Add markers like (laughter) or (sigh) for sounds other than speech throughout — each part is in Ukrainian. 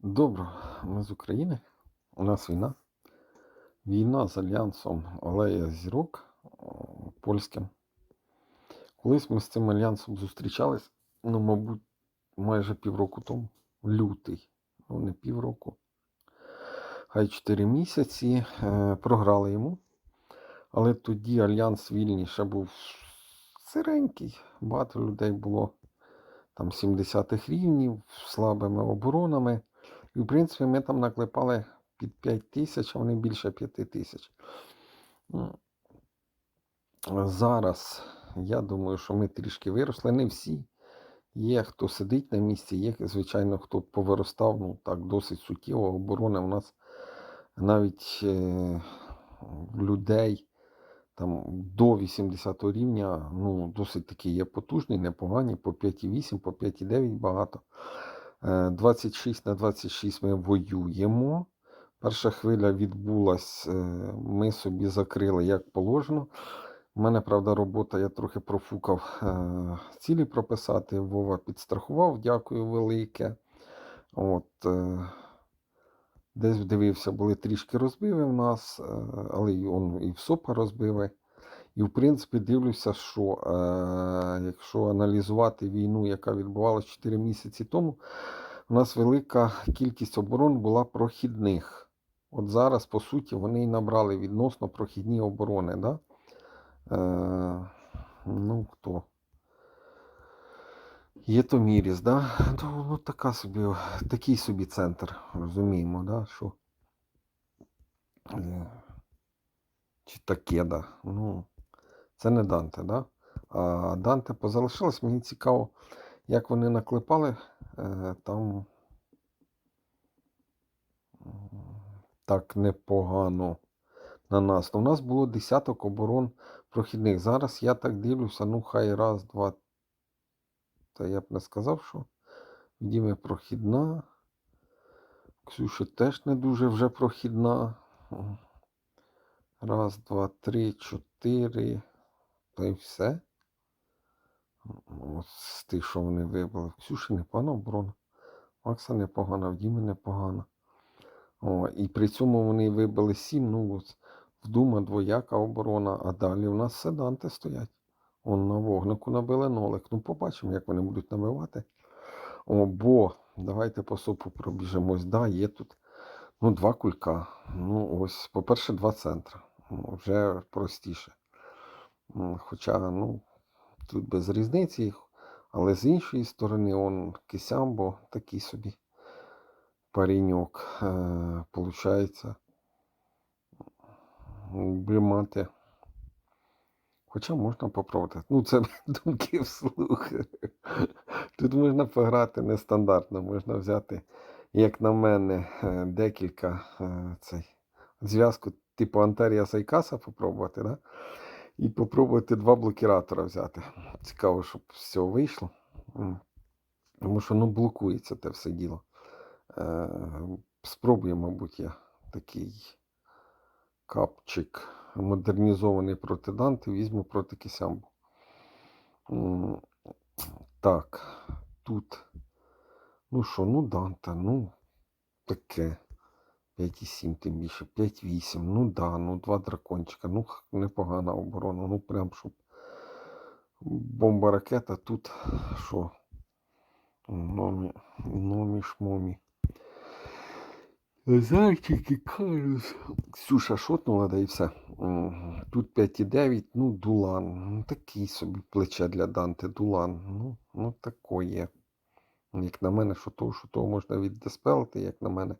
Добро, ми з України. У нас війна. Війна з альянсом Олея Зірок польським. Колись ми з цим альянсом зустрічались, ну, мабуть, майже півроку тому. Лютий. Ну, не півроку. Хай 4 місяці. Е, програли йому. Але тоді альянс вільний ще був сиренький. Багато людей було там 70-х рівнів, слабими оборонами. І, в принципі, ми там наклепали під 5 тисяч, а вони більше 5 тисяч. Ну, Зараз я думаю, що ми трішки виросли. Не всі. Є хто сидить на місці, є, звичайно, хто повиростав, ну так, досить суттєво. Оборона у нас навіть е, людей там до 80 рівня, ну, досить таки є потужні, непогані, по 5,8, по 5,9 багато. Е, 26 на 26 ми воюємо. Перша хвиля відбулась, е, ми собі закрили як положено. У мене, правда, робота, я трохи профукав е, цілі прописати. Вова підстрахував, дякую велике. От, е, десь дивився, були трішки розбиви в нас, е, але і, он, і в СОПа розбиви. І, в принципі, дивлюся, що е, якщо аналізувати війну, яка відбувалася 4 місяці тому, у нас велика кількість оборон була прохідних. От зараз, по суті, вони і набрали відносно прохідні оборони. Да? Е, ну, хто? Єтоміріс, да? Ну, ну така собі, такий собі центр, розуміємо, да? що. Е, чи Такеда. Ну, це не Данте, да? А Данте позалишилось. Мені цікаво, як вони наклепали е, там так непогано на нас. Ну, У нас було десяток оборон прохідних. Зараз я так дивлюся, ну хай раз, два. Та я б не сказав, що Діми прохідна. Ксюша теж не дуже вже прохідна. Раз, два, три, чотири. Та й все. Ось з тих, що вони вибили. В Ксюші непогана оборона. Макса непогана, в Діми непогана. О, і при цьому вони вибили сім. Ну, от, в Дума двояка оборона, а далі у нас седанти стоять. Он на вогнику набили нолик. Ну, побачимо, як вони будуть набивати. О, бо давайте по сопу пробіжимось. Да, є тут ну, два кулька. Ну, ось, по-перше, два центри. Ну, вже простіше. Хоча, ну, тут без різниці, але з іншої сторони, он Кисямбо такий собі пареньок. Е, получається. Хоча можна попробувати. Ну, це (laughs) думки вслух. Тут можна пограти нестандартно, можна взяти, як на мене, е, декілька е, цей, зв'язку типу Антарія Сайкаса попробувати, да? І попробувати два блокіратора взяти. Цікаво, щоб цього вийшло. Тому що ну, блокується те все діло. Е, спробую, мабуть, я такий капчик модернізований проти Данти, візьму проти Кисямбу. Так, тут. Ну що, ну Данте, ну таке. 5,7 тим більше, 5,8. Ну да, ну два дракончика. Ну, непогана оборона. Ну прям щоб бомба ракета тут що? Номі, номі шмомі. Зайчики кажуть. Ксюша шотнула, да і все. Тут 5,9, ну, Дулан. Ну, такий собі плече для Данте Дулан. Ну, ну такое. Як на мене, що того, що того можна віддеспелити, як на мене.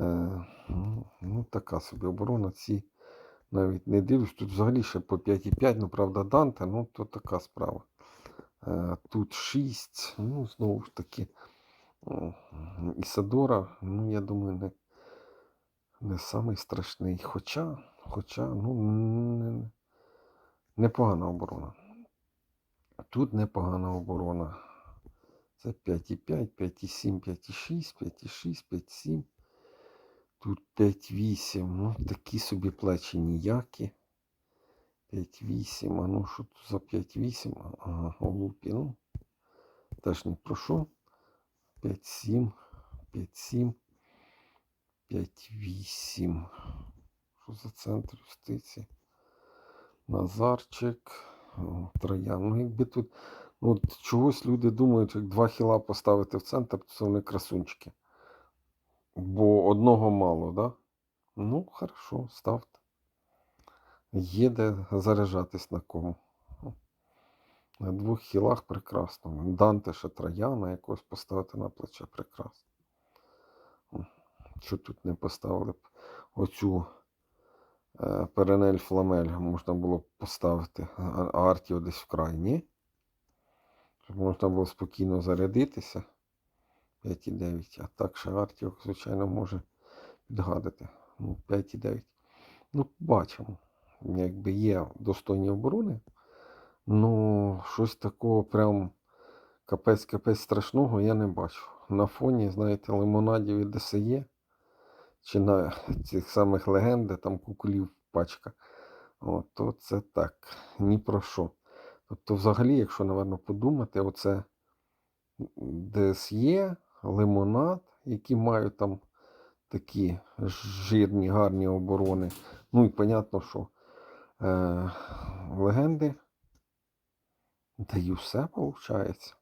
Е, ну, ну, така собі оборона. Ці навіть не дивлюсь. Тут взагалі ще по 5,5, ну, правда, Данте, ну, то така справа. Е, тут 6, ну, знову ж таки. Ісадора, ну, я думаю, не, не самий страшний. Хоча, хоча, ну, не, непогана оборона. Тут непогана оборона. Це 5,5, 5,7, 5,6, 5,6, 5,7. Тут 5,8. Ну, такі собі плечі ніякі. 5,8. А ну що тут за 5,8? Ага, голубі. Ну, теж не прошу. 5,7, 5-7, 5-8. Що за центр юстиції? Назарчик, Троян. Ну, якби тут. Ну, от чогось люди думають, як два хіла поставити в центр, то це вони красунчики. Бо одного мало, да? Ну, хорошо, ставте. Є де заряджатись на кому. На двох хілах прекрасно. Данте ще Трояна якось поставити на плече прекрасно. Що тут не поставили б оцю е, Перенель Фламель можна було б поставити, а а Артіо десь вкрай, ні? Щоб можна було спокійно зарядитися. 5,9. А так ще Артіо, звичайно, може підгадити. Ну, 5,9. Ну, бачимо. Якби є достойні оборони. Ну, щось такого прям капець-капець страшного я не бачу. На фоні, знаєте, лимонадів і ДСЄ, чи на цих самих легенди, там куколів пачка. От, то це так, ні про що. Тобто, взагалі, якщо, напевно, подумати, оце ДСЄ, лимонад, які мають там такі жирні, гарні оборони. Ну і понятно, що е, легенди. Та й все виходить.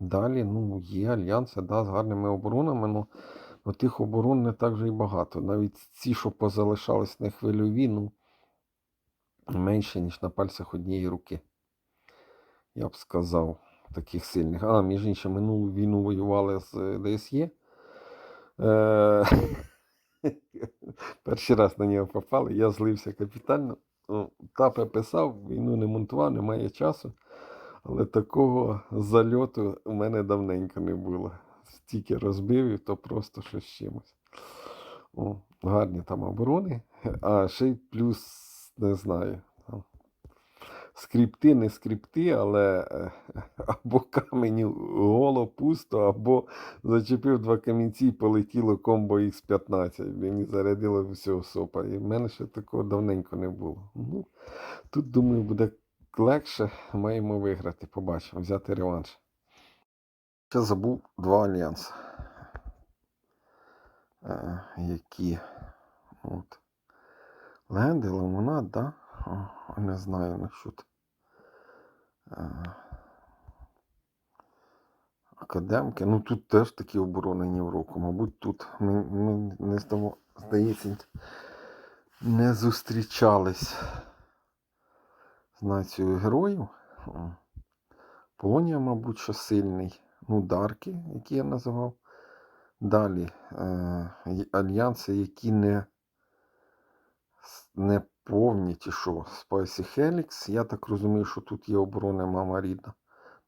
Далі, ну, є альянси, да, з гарними оборонами, ну, ну тих оборон не так же і багато. Навіть ці, що позалишались не хвильові, ну, менше, ніж на пальцях однієї руки. Я б сказав, таких сильних. А, між іншим, минулу війну воювали з е, ДСЄ. Е, (laughs) Перший раз на нього попали, я злився капітально. Тапе писав, війну не монтував, немає часу. Але такого зальоту у мене давненько не було. Стільки розбив, і то просто щось чимось. О, гарні там оборони. А ще й плюс, не знаю. Скрипти, не скрипти, але е, (laughs) або каменю голо пусто, або зачепив два камінці і полетіло комбо Х15. Мені зарядило всього сопа. І в мене ще такого давненько не було. Ну, тут, думаю, буде легше. Маємо виграти. Побачимо, взяти реванш. Ще забув два альянси. Е, які. От. Легенди, лимонад, да? Не знаю насчет. Академки. Ну тут теж такі оборонені в року. Мабуть, тут ми, ми не здамо, здається, не зустрічались з нацією героїв. Полонія, мабуть, що сильний. Ну, Дарки, які я називав. Далі е, альянси, які не, не повні що Spicy Helix. Я так розумію, що тут є оборона мама рідна.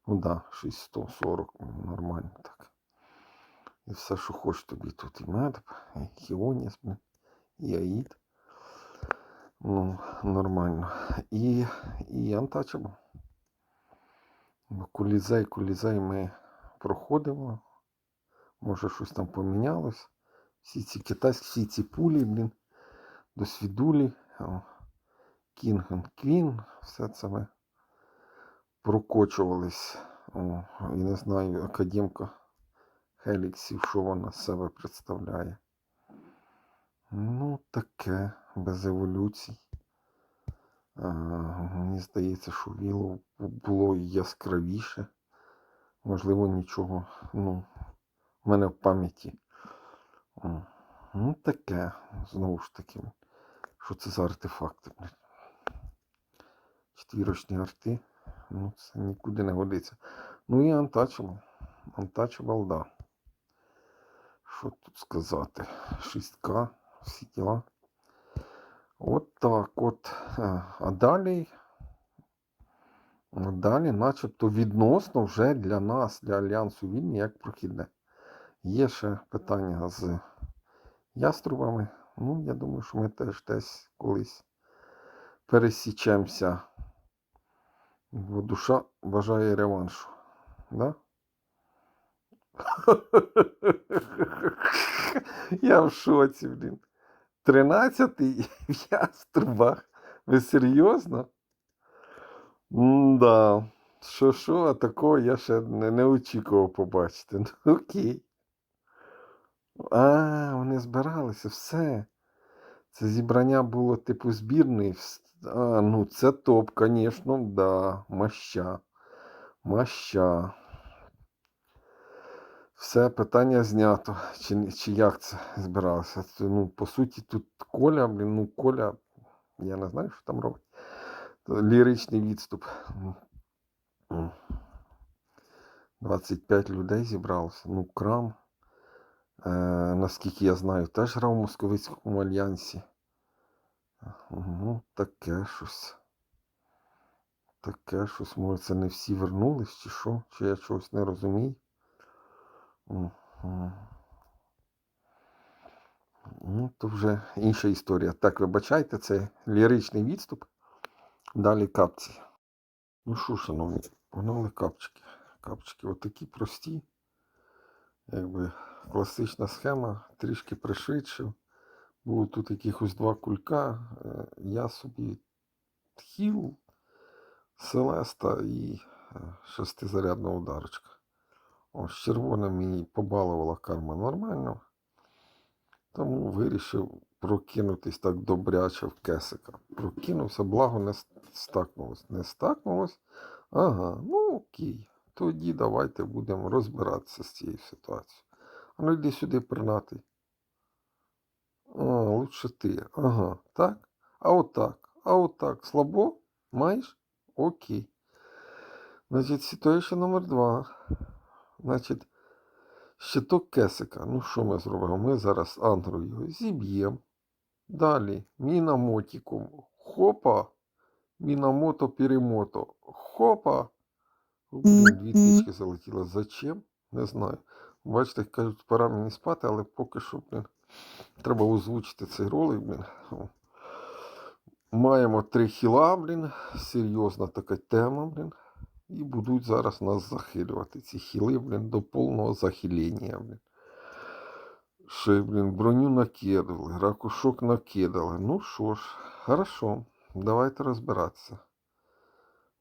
Ну так, да, 6140, ну, нормально так. І все, що хочеш тобі тут. І мед, і Хіоніс, і Аїд. Ну, нормально. І, і Untouchable. Бо Кулізей, кулізей ми проходимо. Може щось там помінялось. Всі ці китайські, всі ці пулі, блін, до and Queen, все це ми прокочувались. О, і не знаю, академка Хеліксів, що вона себе представляє. Ну, таке, без еволюцій. Мені здається, що Віло було яскравіше. Можливо, нічого, ну, в мене в пам'яті. Ну, таке, знову ж таки. Що це за артефакти? блін? Четвірочні арти. Ну, це нікуди не годиться. Ну і Untouchable. Untouchable, да. Що тут сказати? 6К, всі діла. От так от. Е, А далі. а Далі, начебто, відносно вже для нас, для Альянсу Вільні, як прохідне. Є ще питання з яструбами. Ну, я думаю, що ми теж десь колись пересічемося. Бо душа бажає реваншу. Да? (laughs) Я в шоці, блін. Тринадцятий (laughs) в яструбах. Ви серйозно? Да. Що, що, а такого я ще не, не очікував побачити. Ну, окей. А, вони збиралися, все. Це зібрання було типу збірної. Вс- А, ну це топ, звісно, да. Маща. Маща. Все, питання знято. Чи, чи як це збиралося? Це, ну, по суті, тут Коля, блін, ну Коля, я не знаю, що там робить. Ліричний відступ. М. М. 25 людей зібралося. Ну, крам. Е, наскільки я знаю, теж грав у Московицькому альянсі. Ну, таке щось. Таке щось. Може, це не всі вернулись, чи що? Чи я чогось не розумію? Мгм. Ну, то вже інша історія. Так, вибачайте, це ліричний відступ. Далі капці. Ну що, шановні, погнали капчики. Капчики отакі прості. Якби класична схема, трішки пришвидшив. Було тут якихось два кулька. Е, Я собі хіл, Селеста і е, шестизарядна ударочка. О, з червоним мені побалувала карма нормально. Тому вирішив прокинутись так добряче в кесика. Прокинувся, благо не стакнулось. Не стакнулось. Ага, ну окей. Тоді давайте будемо розбиратися з цією ситуацією. А ну йди сюди, пернатий. А, лучше ти. Ага, так? А отак. А отак. Слабо? Маєш? Окей. Значить, ситуація номер два. Значить, щиток кесика. Ну, що ми зробимо? Ми зараз ангру його зіб'ємо. Далі мінамотиком. Хопа. Мінамото перемото. Хопа. О, Блін, дві тички залетіло. Зачем? Не знаю. Бачите, кажуть, пора мені спати, але поки що, блін, треба озвучити цей ролик, блін. О. Маємо три хіла, блін. Серйозна така тема, блін. І будуть зараз нас захилювати. Ці хіли, блін, до повного захилення, блін. Ще, блін, броню накидали, ракушок накидали. Ну що ж, хорошо, давайте розбиратися.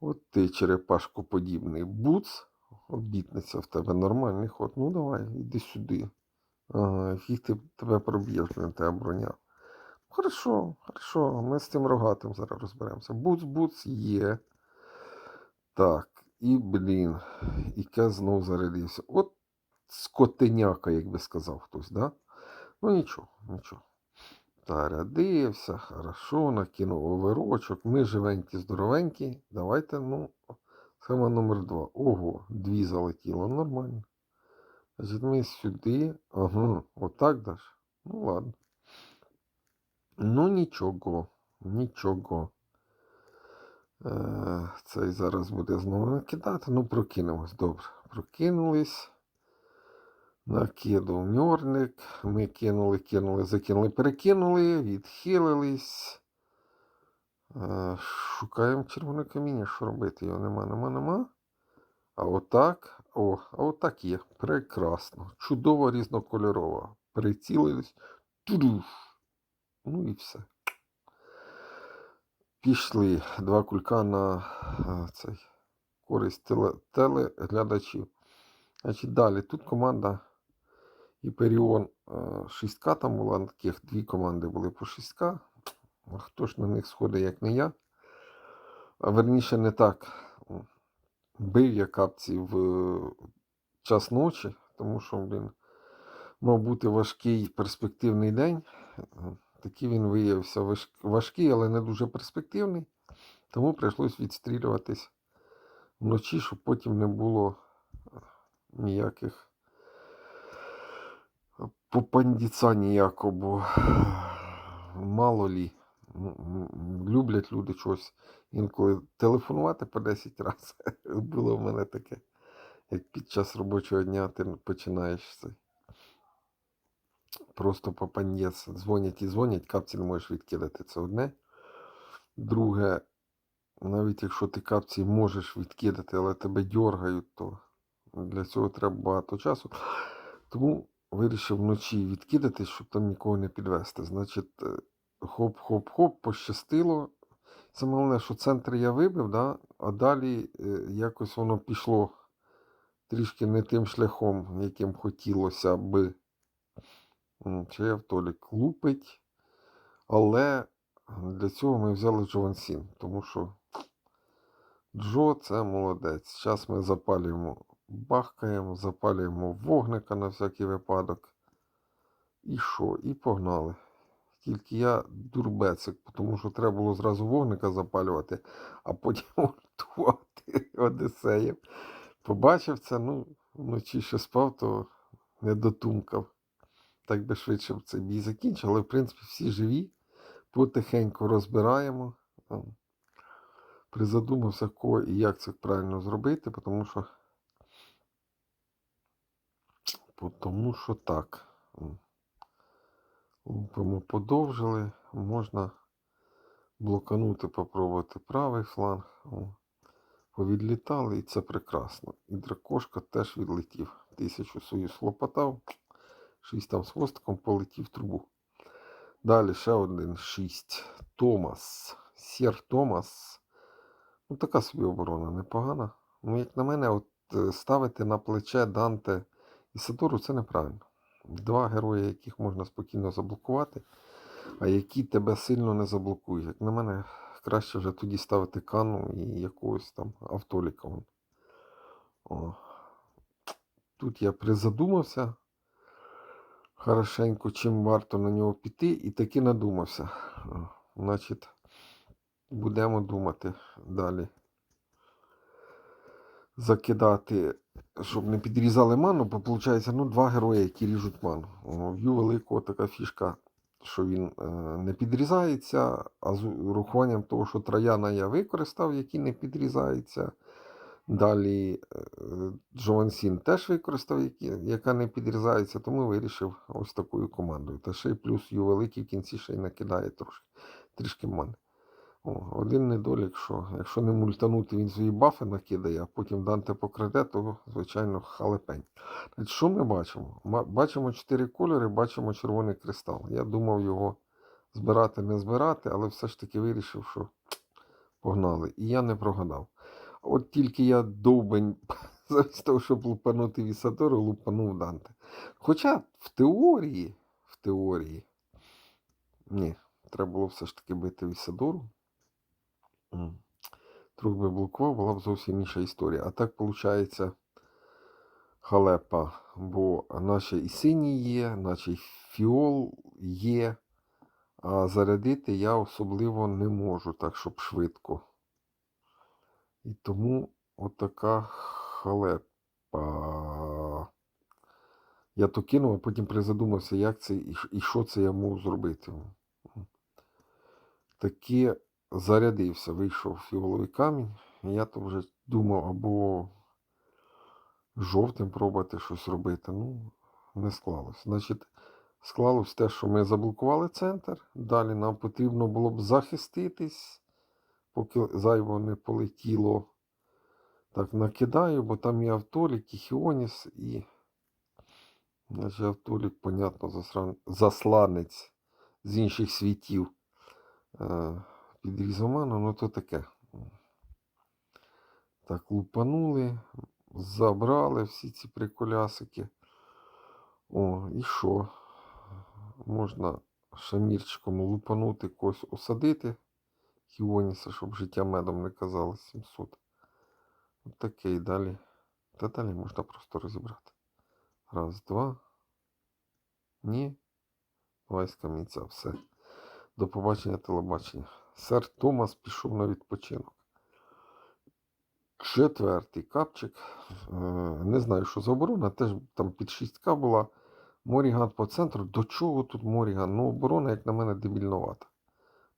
От ти, черепашко подібний, буц, обітниця в тебе нормальний ход. Ну давай, іди сюди. Ага, ти тебе проб'єш, блін, тебе броня. Хорошо, хорошо, ми з цим рогатим зараз розберемося. Буц-буц є. Так, і, блін, і Кез знов зарядився. От скотеняка, як би сказав хтось, да? Ну нічого, нічого. Зарядився, хорошо, накинув оверочок. Ми живенькі, здоровенькі. Давайте, ну, схема номер два. Ого, дві залетіло, нормально. Значить, ми сюди. Ага, отак даш. Ну ладно. Ну нічого, нічого. Е, Цей зараз буде знову накидати. Ну, прокинемось. Добре. Прокинулись. Накидав мьорник. Ми кинули, кинули, закинули, перекинули, відхилились. Е, Шукаємо червоне каміння. Що робити? Його нема, нема, нема. А отак. О, а отак є. Прекрасно. Чудово різнокольорова. Прицілились. Тудуш. Ну і все. Пішли два кулька на е, цей користь теле, телеглядачів. Значить, далі тут команда Іперіон 6К там була, таких дві команди були по 6К. Хто ж на них сходить, як не я? А верніше не так. Бив я капці в е, час ночі, тому що, блін, мав бути важкий перспективний день. Такий він виявився важкий, але не дуже перспективний. Тому прийшлось відстрілюватись вночі, щоб потім не було е, ніяких попандіца ніякого, бо мало лі. Люблять люди щось інколи телефонувати по 10 разів. (laughs) Було в мене таке. Як під час робочого дня ти починаєш цей. Просто попандець. Дзвонять і дзвонять, капці не можеш відкидати. Це одне. Друге, навіть якщо ти капці можеш відкидати, але тебе дьоргають, то для цього треба багато часу. Тому вирішив вночі відкидати, щоб там нікого не підвести. Значить, е, хоп-хоп-хоп, пощастило. Саме головне, що центр я вибив, да? а далі е, якось воно пішло трішки не тим шляхом, яким хотілося би. Чи Автолік лупить. Але для цього ми взяли Джовансін, тому що Джо це молодець. Зараз ми запалюємо, бахкаємо, запалюємо вогника на всякий випадок. І що? І погнали. Тільки я дурбецик, тому що треба було зразу вогника запалювати, а потім (laughs) ультувати Одесеєм. Побачив це, ну, вночі ще спав, то не дотумкав. Так би швидше б цей бій закінчив, але в принципі всі живі, потихеньку розбираємо. Призадумався, кого і як це правильно зробити, тому що, тому що так. М. Лупимо подовжили, можна блоканути, попробувати правий фланг. Повідлітали, і це прекрасно. І дракошка теж відлетів. Тисячу свою слопотав, шість там з хвостиком полетів трубу. Далі ще один шість. Томас. Сєр Томас. Ну, така собі оборона непогана. Ну, як на мене, от е, ставити на плече Данте і Садору це неправильно. Два герої, яких можна спокійно заблокувати, а які тебе сильно не заблокують. Як на мене, краще вже тоді ставити кану і якогось там автоліка. О. Тут я призадумався хорошенько, чим варто на нього піти, і таки надумався. Значить, будемо думати далі. Закидати, щоб не підрізали ману, бо виходить, ну, два герої, які ріжуть ману. О, В Ю великого така фішка, що він е, не підрізається, а з урахуванням того, що трояна я використав, який не підрізається. Далі е, Джовансін теж використав, яка не підрізається, тому вирішив ось такою командою. Та ще й плюс Ю великий в кінці ще й накидає трошки, трішки мани. О, один недолік, що якщо не мультанути, він свої бафи накидає, а потім Данте покраде, то, звичайно, халепень. Що ми бачимо? Бачимо чотири кольори, бачимо червоний кристал. Я думав його збирати, не збирати, але все ж таки вирішив, що погнали. І я не прогадав. От тільки я довбень, (laughs) замість того, щоб лупанути Вісадору, лупанув Данте. Хоча в теорії, в теорії, ні, треба було все ж таки бити Вісадору. Трохи би блокував, була б зовсім інша історія. А так виходить халепа, бо наче і синій є, наче й фіол є, а зарядити я особливо не можу, так щоб швидко. І тому отака халепа. Я то кинув, а потім призадумався, як це і що це я можу зробити. Таки зарядився, вийшов фіоловий камінь. Я то вже думав, або жовтим пробувати щось робити. Ну, не склалось. Значить, склалось те, що ми заблокували центр. Далі нам потрібно було б захиститись, поки зайво не полетіло. Так, накидаю, бо там і Автолік, і Хіоніс, і. Значить, Автолік, понятно, засран... засланець з інших світів. Підрізав ману, ну то таке. Так, лупанули, забрали всі ці приколясики. О, і що? Можна шамірчиком лупанути, когось осадити. Хіоніса, щоб життя медом не казалось 700. От таке і далі. Та далі можна просто розібрати. Раз, два. Ні. Давай з все. До побачення телебачення. Сер Томас пішов на відпочинок. Четвертий капчик. Е, Не знаю, що за оборона. Теж там під 6К була. Моріган по центру. До чого тут Моріган? Ну, оборона, як на мене, дебільновата.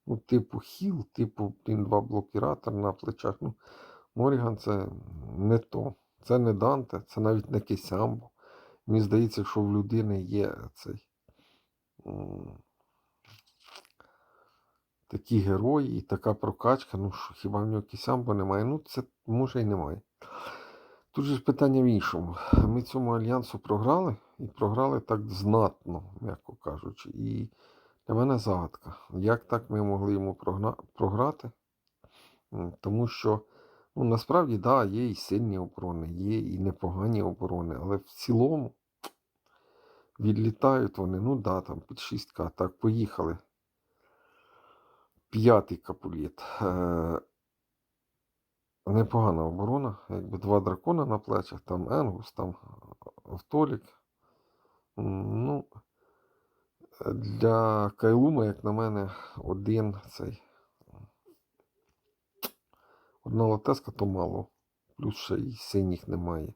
Ну, типу хіл, типу два блокіратор на плечах. Ну, Моріган це не то. Це не Данте, це навіть не Кесямбо. Мені здається, що в людини є цей. Такі герої і така прокачка. Ну що, хіба в нього Кесямбо немає? Ну, це може і немає. Тут же ж питання в іншому. Ми цьому альянсу програли і програли так знатно, м'яко кажучи. І для мене загадка. Як так ми могли йому програти? Тому що ну, насправді, да, є і сильні оборони, є і непогані оборони, але в цілому відлітають вони, ну да, там під 6К. Так, поїхали. П'ятий капуліт. Е, непогана оборона. Якби два дракона на плечах, там Енгус, там Автолік. Ну, для Кайлума, як на мене, один цей. Одна латеска то мало. Плюс ще й синіх немає.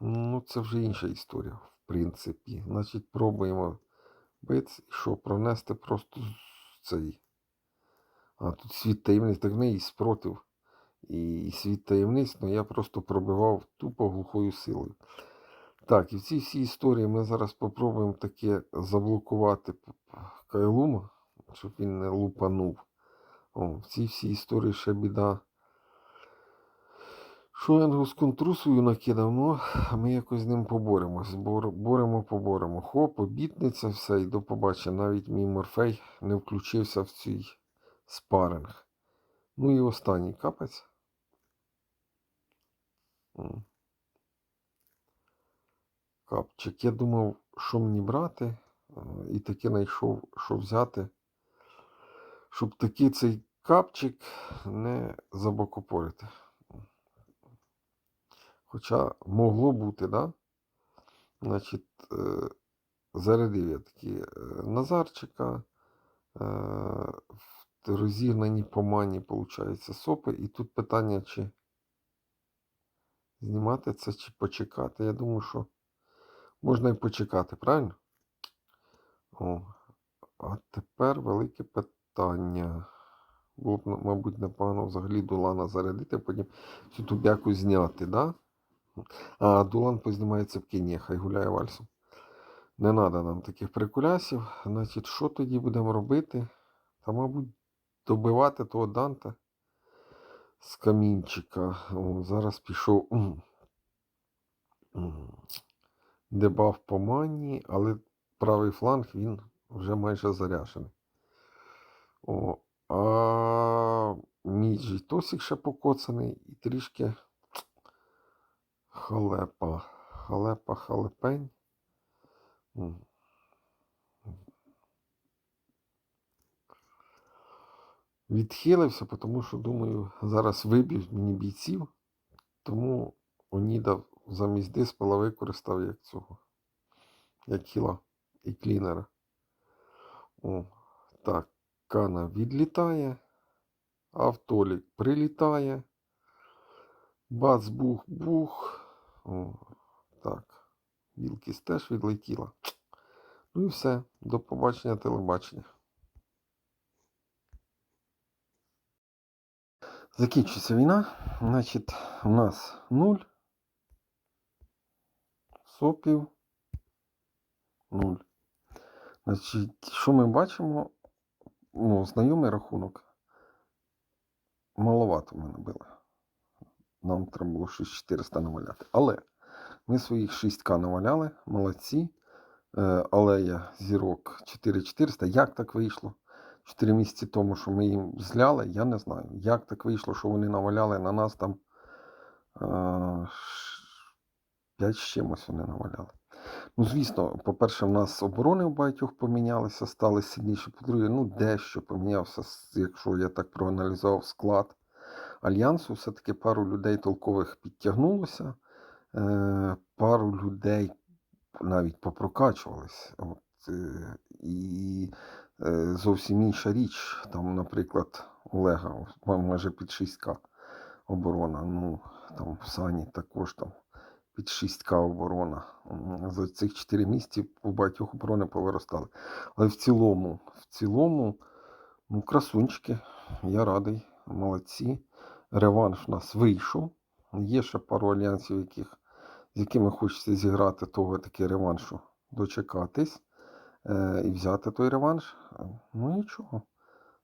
Ну, це вже інша історія, в принципі. Значить, пробуємо бити, і що, пронести просто цей. А тут світ таємниць, так в неї спротив і світ таємниць, але я просто пробивав тупо глухою силою. Так, і в цій всій історії ми зараз попробуємо таке заблокувати Кайлума, щоб він не лупанув. О, в цій всій історії ще біда. Що Енгус контру свою накидав, ну, ми якось з ним поборемось. Бор, боремо, поборемо. Хоп, обітниця, все, і до побачення. Навіть мій Морфей не включився в цей спаринг. Ну і останній капець. Капчик. Я думав, що мені брати, е, і таки знайшов, що взяти, щоб такий цей капчик не забокопорити. Хоча могло бути, да? Значить, е, зарядив я такі е, Назарчика, е, розігнані по мані, виходить, сопи. І тут питання, чи знімати це, чи почекати. Я думаю, що можна і почекати, правильно? О, а тепер велике питання. Було б, мабуть, непогано взагалі Дулана зарядити, потім цю тубяку зняти, да? А Дулан познімається в кіні, хай гуляє вальсом. Не треба нам таких прикулясів. Значить, що тоді будемо робити? Та, мабуть, добивати того Данта з камінчика. О, зараз пішов дебаф по мані, але правий фланг він вже майже заряджений. О, а мій Тосік ще покоцаний і трішки халепа. Халепа, халепень. Відхилився, тому що, думаю, зараз виб'ють мені бійців, тому Оніда замість диспела використав як цього, як хіла і клінера. О, так, Кана відлітає, автолік прилітає. Бац-бух-бух. О, так. Білкіс теж відлетіла. Ну і все. До побачення телебачення. Закінчується війна. Значить, у нас 0. Сопів. 0. Значить, що ми бачимо? Ну, знайомий рахунок. Маловато ми набили. Нам треба було щось 400 наваляти. Але ми своїх 6К наваляли, молодці. Е, Алея зірок 4400. Як так вийшло? 4 місяці тому, що ми їм зляли, я не знаю. Як так вийшло, що вони наваляли на нас там 5 з чимось вони наваляли. Ну, звісно, по-перше, в нас оборони у багатьох помінялися, стали сильніші. По-друге, ну, дещо помінявся, якщо я так проаналізував склад альянсу, все-таки пару людей толкових підтягнулося, е, пару людей навіть попрокачувались. От, е, і е, зовсім інша річ. Там, наприклад, Олега ма- майже під 6К оборона. Ну, там в Сані також там під 6К оборона. За цих 4 місяці у багатьох оборони повиростали. Але в цілому, в цілому, ну, красунчики, я радий, молодці. Реванш у нас вийшов. Є ще пару альянсів, яких, з якими хочеться зіграти того таки реваншу, дочекатись е, і взяти той реванш. Ну нічого.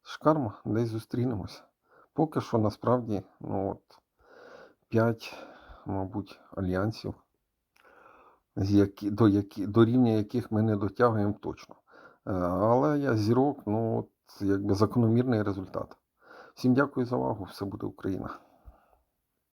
Шкарма, десь зустрінемося. Поки що насправді, ну от, 5, мабуть, альянсів, з які, до, які, до рівня яких ми не дотягуємо точно. Е, Але я зірок, ну, от, якби закономірний результат. Всім дякую за увагу. Все буде Україна.